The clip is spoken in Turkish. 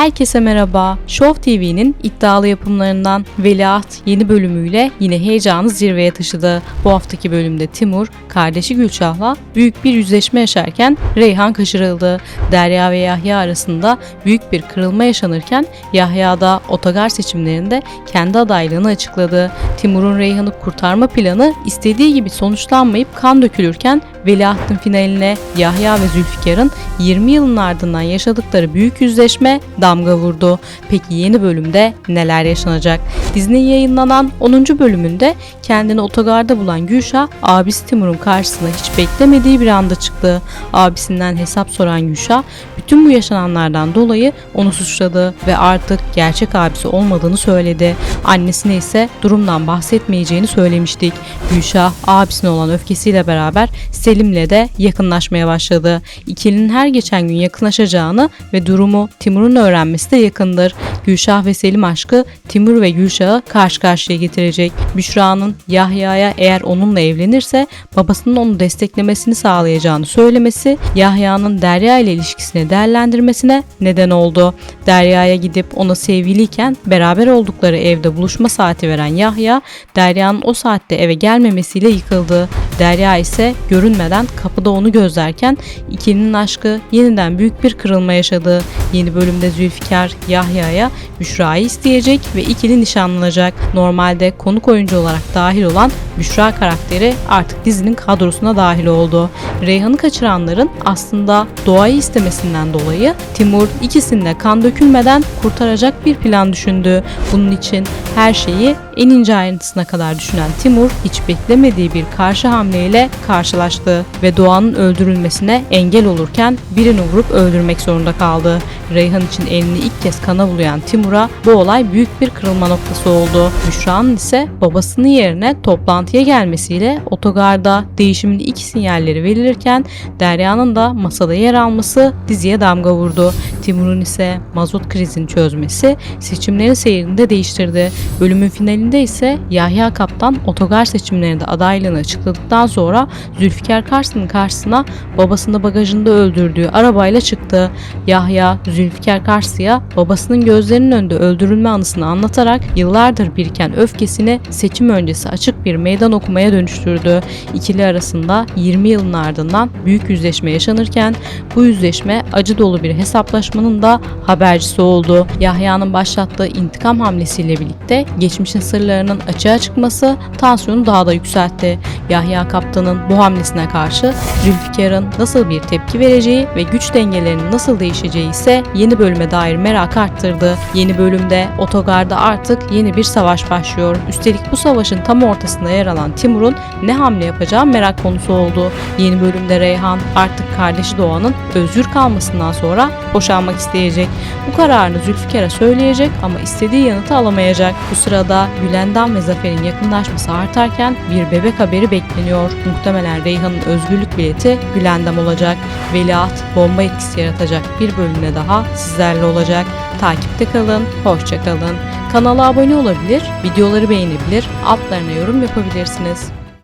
Herkese merhaba. Show TV'nin iddialı yapımlarından Veliaht yeni bölümüyle yine heyecanı zirveye taşıdı. Bu haftaki bölümde Timur, kardeşi Gülşah'la büyük bir yüzleşme yaşarken Reyhan kaçırıldı. Derya ve Yahya arasında büyük bir kırılma yaşanırken Yahya da otogar seçimlerinde kendi adaylığını açıkladı. Timur'un Reyhan'ı kurtarma planı istediği gibi sonuçlanmayıp kan dökülürken Veliahtın finaline Yahya ve Zülfikar'ın 20 yılın ardından yaşadıkları büyük yüzleşme damga vurdu. Peki yeni bölümde neler yaşanacak? Dizinin yayınlanan 10. bölümünde kendini otogarda bulan Gülşah abisi Timur'un karşısına hiç beklemediği bir anda çıktı. Abisinden hesap soran Gülşah bütün bu yaşananlardan dolayı onu suçladı ve artık gerçek abisi olmadığını söyledi. Annesine ise durumdan bahsetmeyeceğini söylemiştik. Gülşah abisine olan öfkesiyle beraber Selim'le de yakınlaşmaya başladı. İkilinin her geçen gün yakınlaşacağını ve durumu Timur'un öğrenmesi de yakındır. Gülşah ve Selim aşkı Timur ve Gülşah'ı karşı karşıya getirecek. Büşra'nın Yahya'ya eğer onunla evlenirse babasının onu desteklemesini sağlayacağını söylemesi Yahya'nın Derya ile ilişkisini değerlendirmesine neden oldu. Derya'ya gidip ona sevgiliyken beraber oldukları evde buluşma saati veren Yahya, Derya'nın o saatte eve gelmemesiyle yıkıldı. Derya ise görünmeden kapıda onu gözlerken ikilinin aşkı yeniden büyük bir kırılma yaşadı. Yeni bölümde Zülfikar Yahya'ya Büşra'yı isteyecek ve ikili nişanlanacak. Normalde konuk oyuncu olarak dahil olan Büşra karakteri artık dizinin kadrosuna dahil oldu. Reyhan'ı kaçıranların aslında doğayı istemesinden dolayı Timur ikisini de kan dökülmeden kurtaracak bir plan düşündü. Bunun için her şeyi en ince ayrıntısına kadar düşünen Timur hiç beklemediği bir karşı hamleyle karşılaştı ve Doğan'ın öldürülmesine engel olurken birini vurup öldürmek zorunda kaldı. Reyhan için elini ilk kez kana bulayan Timur'a bu olay büyük bir kırılma noktası oldu. Büşra'nın ise babasının yerine toplantıya gelmesiyle otogarda değişimin ilk sinyalleri verilirken Derya'nın da masada yer alması diziye damga vurdu. Timur'un ise mazot krizini çözmesi seçimlerin seyrini de değiştirdi. Bölümün finalinde ise Yahya Kaptan otogar seçimlerinde adaylığını açıkladıktan sonra Zülfikar Kars'ın karşısına babasını bagajında öldürdüğü arabayla çıktı. Yahya Zülfikar Kars'ya babasının gözlerinin önünde öldürülme anısını anlatarak yıllardır biriken öfkesini seçim öncesi açık bir meydan okumaya dönüştürdü. İkili arasında 20 yılın ardından büyük yüzleşme yaşanırken bu yüzleşme acı dolu bir hesaplaşmanın da habercisi oldu. Yahya'nın başlattığı intikam hamlesiyle birlikte geçmişin sırlarının açığa çıkması tansiyonu daha da yükseltti. Yahya Kaptan'ın bu hamlesine karşı Zülfikar'ın nasıl bir tepki vereceği ve güç dengelerinin nasıl değişeceği ise yeni bölüme dair merak arttırdı. Yeni bölümde otogarda artık yeni bir savaş başlıyor. Üstelik bu savaşın tam ortasında yer alan Timur'un ne hamle yapacağı merak konusu oldu. Yeni bölümde Reyhan artık kardeşi Doğan'ın özgür kalmasından sonra boşanmak isteyecek. Bu kararını Zülfikar'a söyleyecek ama istediği yanıtı alamayacak. Bu sırada Gülendam ve Zafer'in yakınlaşması artarken bir bebek haberi bekleniyor. Muhtemelen Reyhan'ın özgürlük bileti Gülendam olacak. Veliaht bomba etkisi yaratacak bir bölümle daha sizlerle olacak. Takipte kalın, hoşça kalın. Kanala abone olabilir, videoları beğenebilir, altlarına yorum yapabilirsiniz.